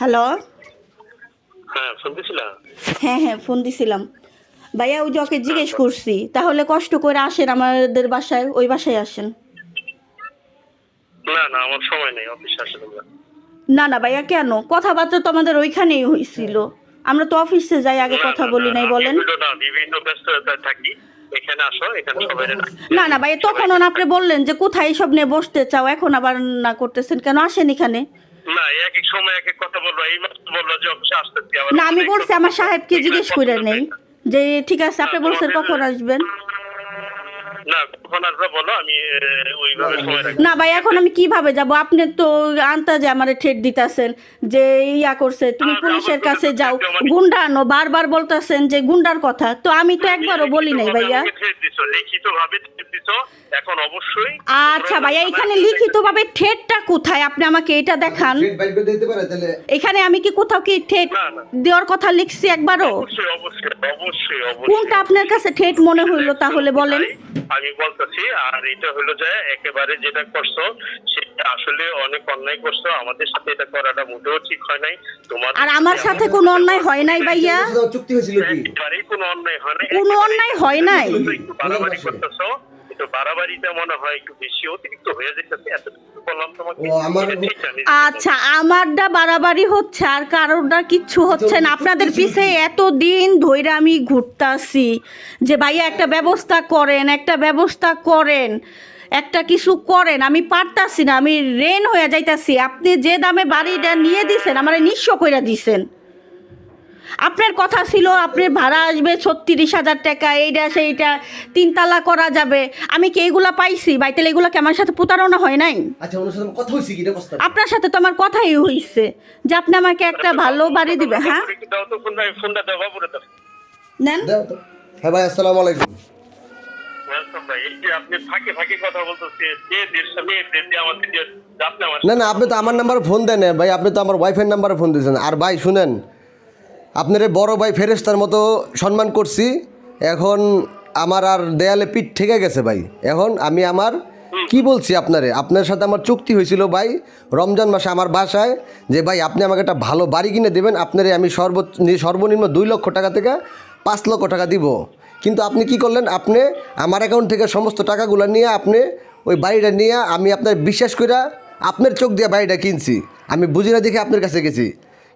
Hello হ্যাঁ হ্যাঁ হ্যাঁ ফোন দিছিলাম। ভাইয়া ওই যে ওকে জিজ্ঞেস করছি তাহলে কষ্ট করে আসেন আমাদের বাসায় ওই বাসায় আসেন। না না আমার সময় নেই অফিসে আসে না। না ভাইয়া কেন? কথাবার্তা তো আমাদের ওইখানেই হয়েছিল আমরা তো অফিসে যাই আগে কথা বলি নাই বলেন। বিভিন্ন না ব্যস্ততায় থাকি। এখানে আসো এখানে সবাই না না ভাইয়া তখন আপনি বললেন যে কোথায় এইসব নিয়ে বসতে চাও এখন আবার না করতেছেন কেন আসেন এখানে? না এক এক সময় এক এক কথা বলব এই মাত্র বলল যে অফিসে আসতেছি। না আমি বলছি আমার সাহেব সাহেবকে জিজ্ঞেস করে নেই যে ঠিক আছে আপনি বলছেন কখন আসবেন? না কখন আসবে বলো আমি আহ, ওইভাবে সময় রাখি। না ভাই এখন আমি কীভাবে যাব? আপনি তো আন্তাজে আমারে ঠেট দিতাছেন যে ইয়া করছে তুমি পুলিশের কাছে যাও। গুন্ডা আনো বারবার বলতাছেন যে গুন্ডার কথা। তো আমি তো একবারও বলি নাই ভাইয়া। এখন অবশ্যই আচ্ছা ভাইয়া এখানে লিখিত ভাবে ঠেটটা কোথায়? আপনি আমাকে এটা দেখান। পারে তাহলে। এখানে আমি কি কোথাও কি ঠেট। দেওয়ার কথা লিখছি একবারও? অবশ্যই অবশ্যই অবশ্যই অবশ্যই। কোনটা আপনার কাছে ঠেট মনে হইল তাহলে বলেন। আমি বলতেছি আর এটা হলো যে একেবারে যেটা করছ সেটা আসলে অনেক অন্যায় করছ। আমাদের সাথে এটা করাটা মোটেও ঠিক হয় নাই। তোমার আর আমার সাথে কোনো অন্যায় হয় নাই ভাইয়া? চুক্তি হয়েছিল কি? একেবারেই কোনো অন্যায় হয় নাই। কোনো অন্যায় হয় নাই। বাড়াবাড়ি করতেছো। একটু বাড়াবাড়িটা মনে হয় একটু বেশি অতিরিক্ত হয়ে যেতেছে এতটুকু বললাম তোমাকে। আচ্ছা আমারটা বাড়াবাড়ি হচ্ছে আর কারোরটা কিচ্ছু হচ্ছে না। আপনাদের পিছে এত দিন ধইরা আমি ঘুরতাছি যে ভাইয়া একটা ব্যবস্থা করেন একটা ব্যবস্থা করেন একটা কিছু করেন আমি পারতাছি না আমি রেন হয়ে যাইতাছি। আপনি যে দামে বাড়িটা নিয়ে দিছেন আমার নিঃস্ব কইরা দিছেন। আপনার কথা ছিল আপনার ভাড়া আসবে ছত্রিশ হাজার টাকা এইটা সেইটা তিনতলা করা যাবে। আমি কি এইগুলা পাইছি? বাইতেল এগুলা কি আমার সাথে প্রতারণা হয় নাই? আচ্ছা ওনার সাথে কথা হয়েছে কি? এটা প্রস্তাব আপনার সাথে তো আমার কথাই হইছে যে আপনি আমাকে একটা ভালো বাড়ি দিবে হ্যাঁ? দাও তো ফোনটা ফোনটা দাও বাবুরে দাও। নেন। হ্যাঁ ভাই আসসালামু আলাইকুম। না না আপনি তো আমার নাম্বারে ফোন দেন ভাই। আপনি তো আমার ওয়াইফের নাম্বারে ফোন দিয়েছেন। আর ভাই শুনেন আপনার বড় ভাই ফেরেস্তার মতো সম্মান করছি। এখন আমার আর দেয়ালে পিঠ ঠেকে গেছে ভাই। এখন আমি আমার কি বলছি আপনারে? আপনার সাথে আমার চুক্তি হয়েছিল ভাই, রমজান মাসে আমার বাসায়, যে ভাই আপনি আমাকে একটা ভালো বাড়ি কিনে দেবেন, আপনারে আমি সর্বোচ্চ সর্বনিম্ন দুই লক্ষ টাকা থেকে পাঁচ লক্ষ টাকা দিব। কিন্তু আপনি কি করলেন? আপনি আমার অ্যাকাউন্ট থেকে সমস্ত টাকাগুলো নিয়ে আপনি ওই বাড়িটা নিয়ে আমি আপনার বিশ্বাস করে আপনার চোখ দিয়ে বাড়িটা কিনছি। আমি বুঝি না দেখে আপনার কাছে গেছি।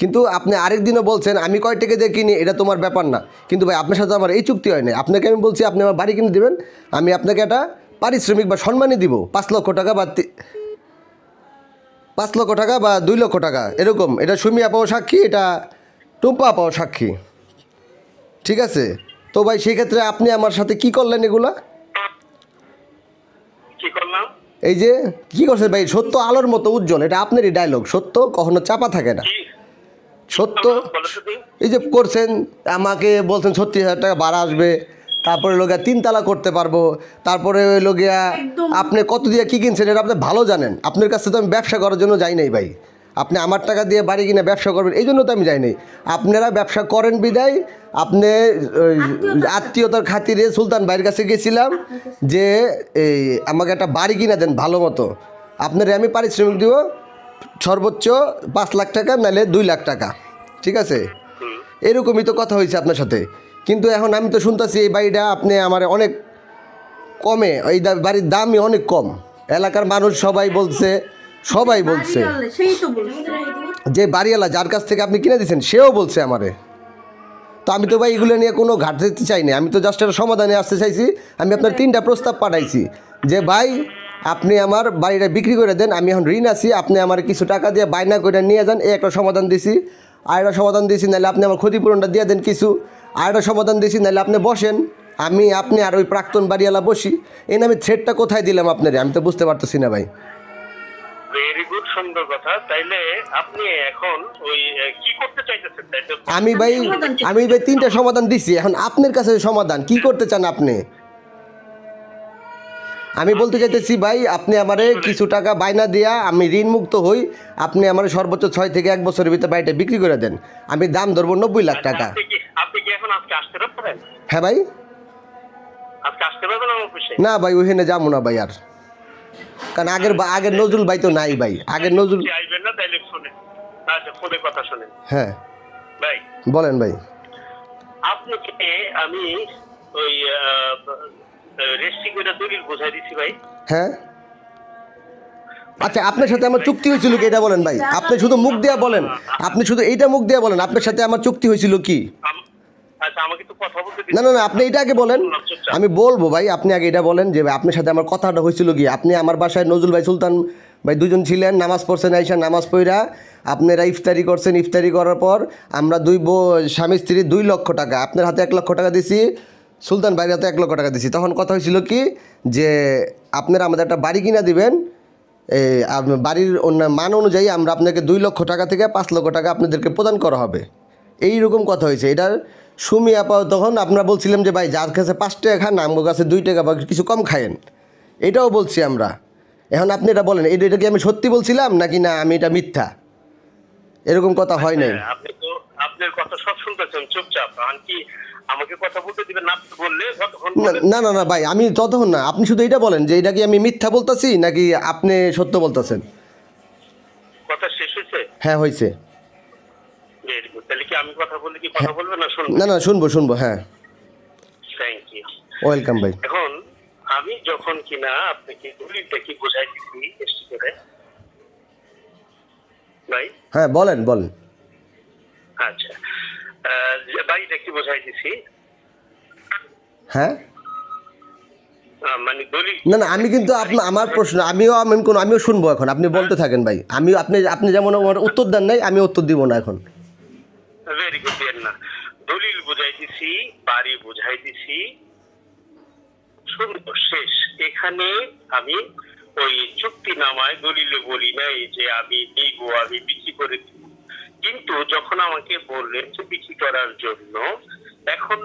কিন্তু আপনি আরেক দিনও বলছেন আমি কয় টাকা দিয়ে কিনি? এটা তোমার ব্যাপার না। কিন্তু ভাই আপনার সাথে আমার এই চুক্তি হয় না আপনাকে আমি বলছি আপনি আমার বাড়ি কিনে দেবেন আমি আপনাকে একটা পারিশ্রমিক বা সম্মানই দিব পাঁচ লক্ষ টাকা বা পাঁচ লক্ষ টাকা বা দুই লক্ষ টাকা এরকম। এটা সুমি আপাও সাক্ষী এটা টুম্পা আপাও সাক্ষী। ঠিক আছে? তো ভাই সেক্ষেত্রে আপনি আমার সাথে কি করলেন এগুলা? এই যে কি করছেন ভাই? সত্য আলোর মতো উজ্জ্বল এটা আপনারই ডায়লগ সত্য কখনো চাপা থাকে না। সত্য? এই যে করছেন আমাকে বলছেন ছত্রিশ হাজার টাকা ভাড়া আসবে তারপরে লোকিয়া তিনতলা করতে পারব তারপরে ওই লোকিয়া আপনি কত দিয়ে কী কিনছেন এটা আপনি ভালো জানেন। আপনার কাছে তো আমি ব্যবসা করার জন্য যাই নাই ভাই। আপনি আমার টাকা দিয়ে বাড়ি কিনে ব্যবসা করবেন এই জন্য তো আমি যাই নাই। আপনারা ব্যবসা করেন বিদায় আপনি ওই আত্মীয়তার খাতিরে সুলতান ভাইয়ের কাছে গেছিলাম যে এই আমাকে একটা বাড়ি কিনে দেন ভালো মতো। আপনারা আমি পারিশ্রমিক দিব সর্বোচ্চ পাঁচ লাখ টাকা নাহলে দুই লাখ টাকা। ঠিক আছে? এরকমই তো কথা হয়েছে আপনার সাথে। কিন্তু এখন আমি তো শুনতেছি এই বাড়িটা আপনি আমার অনেক কমে এই বাড়ির দামই অনেক কম। এলাকার মানুষ সবাই বলছে সবাই বলছে। যে বাড়িওয়ালা যার কাছ থেকে আপনি কিনে দিয়েছেন সেও বলছে আমারে। তো আমি তো ভাই এগুলো নিয়ে কোনো ঘাট দিতে চাই না আমি তো জাস্ট একটা সমাধানে আসতে চাইছি। আমি আপনার তিনটা প্রস্তাব পাঠাইছি যে, ভাই, আপনি আমার বাড়িটা বিক্রি করে দেন, আমি এখন ঋণ আছি, আপনি আমার কিছু টাকা দিয়ে বায়না করে নিয়ে যান, এই একটা সমাধান দিছি। আর একটা সমাধান দিয়েছি নাহলে আপনি আমার ক্ষতিপূরণটা দিয়ে দেন কিছু। আর একটা সমাধান দিয়েছি নাহলে আপনি বসেন, আমি, আপনি আর ওই প্রাক্তন বাড়িওয়ালা বসি। এই আমি থ্রেডটা কোথায় দিলাম আপনারে? আমি তো বুঝতে পারতেছি না ভাই। ভেরি গুড সুন্দর কথা। তাইলে আপনি এখন ওই কি করতে চাইতেছেন? আমি ভাই আমি ভাই তিনটা সমাধান দিছি। এখন আপনার কাছে সমাধান কি করতে চান আপনি? আমি বলতে চাইতেছি ভাই আপনি আমারে কিছু টাকা বায়না দিয়া আমি ঋণ মুক্ত হই। আপনি আমার সর্বোচ্চ ছয় থেকে এক বছরের ভিতরে বাড়িটা বিক্রি করে দেন। আমি দাম ধরবো নব্বই লাখ টাকা। আপনি কি এখন আজকে আসতে পারবেন? হ্যাঁ ভাই। আজকে আসতে পারবেন না ভাই ওইখানে যাব না ভাই আর। কারণ আগের আগের নজরুল ভাই তো নাই ভাই। আগের নজরুল কি আসবেন না তাইলে শুনে আচ্ছা ফোনে কথা শোনেন। হ্যাঁ। ভাই। বলেন ভাই। আপনাকে আমি ওই রেস্ট্রি করে দলিল বোঝাই দিছি ভাই। হ্যাঁ। আচ্ছা আপনার সাথে আমার চুক্তি হয়েছিল কি? এটা বলেন ভাই। আপনি শুধু মুখ দিয়ে বলেন। আপনি শুধু এইটা মুখ দিয়ে বলেন। আপনার সাথে আমার চুক্তি হয়েছিল কি? না না না আপনি এটা আগে বলেন। আমি বলব ভাই আপনি আগে এটা বলেন যে আপনার সাথে আমার কথাটা হয়েছিল কি? আপনি আমার বাসায় নজরুল ভাই সুলতান ভাই দুজন ছিলেন নামাজ পড়ছেন আইসা নামাজ পড়া আপনারা ইফতারি করছেন ইফতারি করার পর আমরা দুই স্বামী স্ত্রী দুই লক্ষ টাকা আপনার হাতে এক লক্ষ টাকা দিছি সুলতান ভাইয়ের হাতে এক লক্ষ টাকা দিছি। তখন কথা হয়েছিল কি? যে আপনারা আমাদের একটা বাড়ি কিনা দিবেন বাড়ির অন্য- মান অনুযায়ী আমরা আপনাকে দুই লক্ষ টাকা থেকে পাঁচ লক্ষ টাকা আপনাদেরকে প্রদান করা হবে। এই রকম কথা হয়েছে। এটার সুমি আপা তখন আপনারা বলছিলাম যে ভাই যার কাছে পাঁচ টাকা খান আমগো কাছে দুই টাকা বা কিছু কম খায়েন। এটাও বলছি আমরা। এখন আপনি এটা বলেন এটা এটা কি আমি সত্যি বলছিলাম নাকি না আমি এটা মিথ্যা? এরকম কথা হয় নাই। হ্যাঁ, আপনি তো আপনার কথা সব শুনতেছেন চুপচাপ। কি আমাকে কথা বলতে দিবেন না বললে না না না না ভাই আমি ততক্ষণ না আপনি শুধু এটা বলেন যে এটা কি আমি মিথ্যা বলতেছি নাকি আপনি সত্য বলতেছেন? কথা শেষ হয়েছে? হ্যাঁ হয়েছে। আমি কথা বললে কি কথা বলবে না শুনব? না না শুনব শুনব হ্যাঁ। থ্যাংক ইউ ওয়েলকাম ভাই। এখন আমি যখন কিনা আপনাকে দলিলটা কি বোঝাই দিচ্ছি টেস্ট করে? ভাই? হ্যাঁ বলেন বলেন। আচ্ছা। কি বোঝাই দিছি হ্যাঁ? মানে না না আমি কিন্তু আপনার আমার প্রশ্ন আমিও আমি কোনো আমিও শুনব এখন। আপনি বলতে থাকেন ভাই। আমি আপনি আপনি যেমন আমার উত্তর দেন নাই আমি উত্তর দিব না এখন। ভেরি গুড দেন না দলিল বুঝাই দিছি বাড়ি বুঝাই দিছি সুন্দর শেষ। এখানে আমি ওই চুক্তি নামায় দলিলে বলি নাই যে আমি নিব, আমি বিক্রি করে দিব। কিন্তু যখন আমাকে বললেন যে বিক্রি করার জন্য, এখন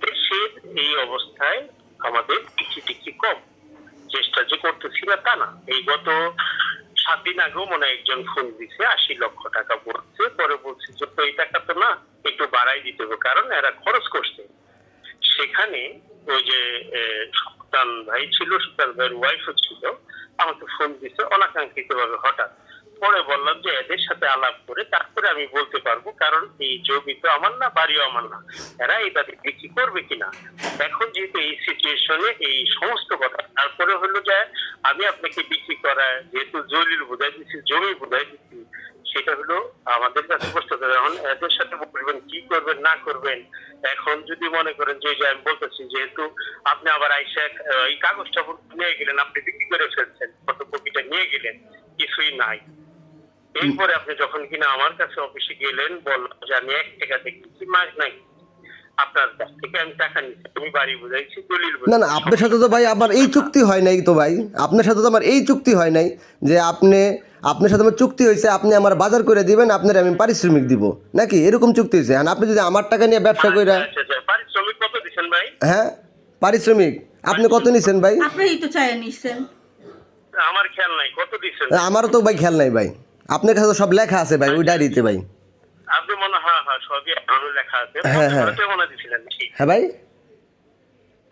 দেশের এই অবস্থায় আমাদের বিক্রি টিক্রি কম। চেষ্টা যে করতেছি না তা না। এই গত সাত দিন আগেও মনে একজন ফোন দিছে, আশি লক্ষ টাকা বলছে, পরে বলছে যে, তো এই টাকা তো না একটু বাড়াই দিতে হবে, কারণ এরা খরচ করছে। সেখানে ওই যে সুলতান ভাই ছিল সুলতান ভাইয়ের ওয়াইফও ছিল, আমাকে ফোন দিছে অনাকাঙ্ক্ষিত ভাবে হঠাৎ। পরে বললাম যে এদের সাথে আলাপ করে তারপরে আমি বলতে পারব, কারণ এই জমি তো আমার না, বাড়িও আমার না। এরা এটা বিক্রি করবে কিনা? এখন যেহেতু এই সিচুয়েশনে এই সমস্ত কথা, তারপরে হলো যে আমি আপনাকে বিক্রি করা, যেহেতু জলিল বোঝাই দিচ্ছি জমি বোঝাই দিচ্ছি, সেটা হলো আমাদের কাছে প্রশ্ন এখন এদের সাথে বলবেন, কি করবেন, না করবেন? এখন যদি মনে করেন যে আমি বলতেছি, যেহেতু আপনি আবার আইসা এই কাগজটা নিয়ে গেলেন, আপনি বিক্রি করে ফেলছেন, ফটোকপিটা নিয়ে গেলেন, কিছুই নাই। এরপরে আপনি যখন কিনা আমার কাছে অফিসে গেলেন বললাম যে আমি এক টাকা দেখেছি মাস নাই। আপনার কাছ থেকে আমি টাকা নিচ্ছি। তুমি বাড়ি বুঝাইছি দলিল না না আপনার সাথে তো ভাই আমার এই চুক্তি হয় নাই তো ভাই। আপনার সাথে তো আমার এই চুক্তি হয় নাই যে আপনি আপনার সাথে আমার চুক্তি হয়েছে আপনি আমার বাজার করে দিবেন আপনার আমি পারিশ্রমিক দিব। নাকি এরকম চুক্তি হয়েছে? আর আপনি যদি আমার টাকা নিয়ে ব্যবসা করে আচ্ছা আচ্ছা। পারিশ্রমিক কত দিচ্ছেন ভাই? হ্যাঁ পারিশ্রমিক। আপনি কত নিছেন ভাই? আপনিই তো চাইয়া নিছেন। আমার খেয়াল নাই। কত দিচ্ছেন আমারও তো ভাই খেয়াল নাই ভাই। আপনার কাছে তো সব লেখা আছে ভাই ওই ডায়েরিতে ভাই। আপনি মনে হয় হ্যাঁ সবই এখনও লেখা আছে। হ্যাঁ, হ্যাঁ। হ্যাঁ ভাই।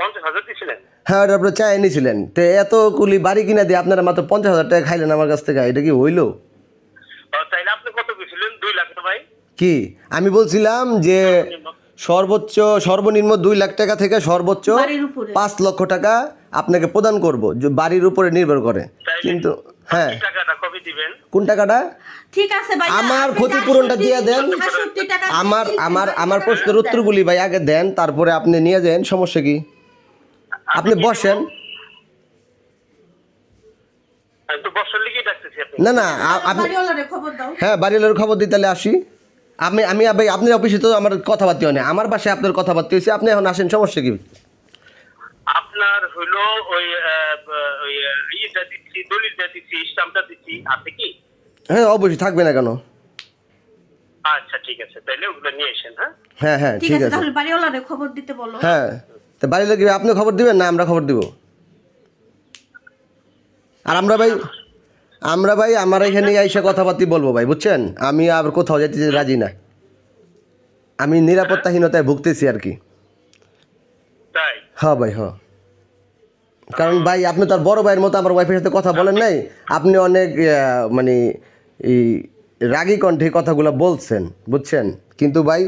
পঞ্চাশ হাজার দিছিলেন? হ্যাঁ ওটা আপনি চাই নিয়েছিলেন তো এত কুলি বাড়ি কিনা দিয়ে আপনারা মাত্র পঞ্চাশ হাজার টাকা খাইলেন আমার কাছ থেকে এটা কি হইল? তাইলে আপনি কত দুই লাখ ভাই। কি? আমি বলছিলাম যে সর্বোচ্চ সর্বনিম্ন দুই লাখ টাকা থেকে সর্বোচ্চ বাড়ির পাঁচ লক্ষ টাকা আপনাকে প্রদান করব যে বাড়ির উপরে নির্ভর করে। কিন্তু হ্যাঁ। কোন টাকাটা? ঠিক আছে ভাই আমার ক্ষতিপূরণটা দিয়ে দেন। আমার আমার আমার প্রশ্নের উত্তরগুলি ভাই আগে দেন তারপরে আপনি নিয়ে যান সমস্যা কি? আপনি বসেন। না না আপনি বাড়িওয়ালারে খবর দাও। হ্যাঁ বাড়ির খবর দিতে তাহলে আসি। আমি আমি ভাই আপনার অফিসে তো আমার কথাবার্তা হয় না আমার বাসায় আপনার কথাবার্তা হয়েছে আপনি এখন আসেন সমস্যা কি? আপনার হলো ওই ইয়েটা দিচ্ছি দলিলটা দিচ্ছি স্টাম্পটা দিচ্ছি আছে কি? হ্যাঁ অবশ্যই থাকবে না কেন? আচ্ছা ঠিক আছে তাইলে ওগুলো নিয়ে এসেন হ্যাঁ? হ্যাঁ হ্যাঁ ঠিক আছে তাহলে বাড়িওয়ালারে খবর দিতে বলো। হ্যাঁ তো লোক আপনি খবর দিবেন না আমরা খবর দিব? আর আমরা ভাই আমরা ভাই আমার এখানে এসে কথাবার্তি বলব ভাই বুঝছেন? আমি আর কোথাও যেতে রাজি না। আমি নিরাপত্তাহীনতায় ভুগতেছি আর কি। হ্যাঁ ভাই হ্যাঁ। কারণ ভাই আপনি তার বড় ভাইয়ের মতো আমার ওয়াইফের সাথে কথা বলেন নাই আপনি অনেক মানে এই রাগী কণ্ঠে কথাগুলো বলছেন বুঝছেন? কিন্তু ভাই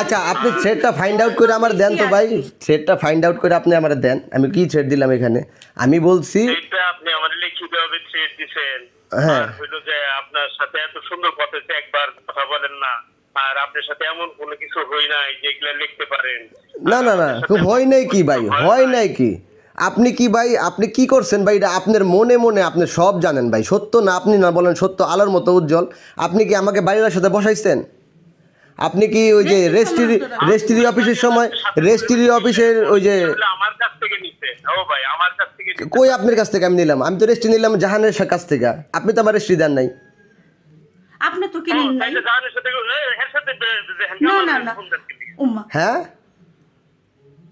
আচ্ছা আপনি আমার থ্রেডটা ফাইন্ড আউট করে আমার দেন তো ভাই। থ্রেডটা ফাইন্ড আউট করে আপনি আমার দেন। আমি কি থ্রেড দিলাম এখানে? আমি বলছি আপনি আমার লিখিত হ্যাঁ। হইল যে আপনার সাথে এত সুন্দর কথা একবার কথা বলেন না। আর আপনার সাথে এমন কোনো কিছু হই নাই যেগুলা লিখতে পারেন। না না না হয় নাই কি ভাই? হয় নাই। কি? আপনি কি ভাই আপনি কি করছেন ভাই? এটা আপনার মনে মনে আপনি সব জানেন ভাই। সত্য না আপনি না বলেন সত্য আলোর মতো উজ্জ্বল। আপনি কি আমাকে বাইরের সাথে বসাইছেন? আপনি কি ওই যে রেস্ট্রি রেস্ট্রি অফিসের সময় রেস্ট্রি অফিসের ওই যে আমার কাছ থেকে নিচ্ছে ও ভাই আমার কাছ থেকে কই আপনার কাছ থেকে আমি নিলাম? আমি তো রেস্ট্রি নিলাম জাহানের কাছ থেকে। আপনি তো আমার রেস্ট্রি দেন নাই। আপনি তো কিনেন নাই বে- বে- বে- না আমার না না। উম্মা। হ্যাঁ?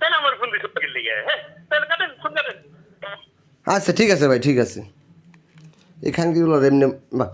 তাহলে আমার ফোন দিচ্ছে কি লিগে, হ্যাঁ তাহলে কাটেন ফোন কাটেন। আচ্ছা ঠিক আছে ভাই ঠিক আছে। এখানগুলো এমনি বাহ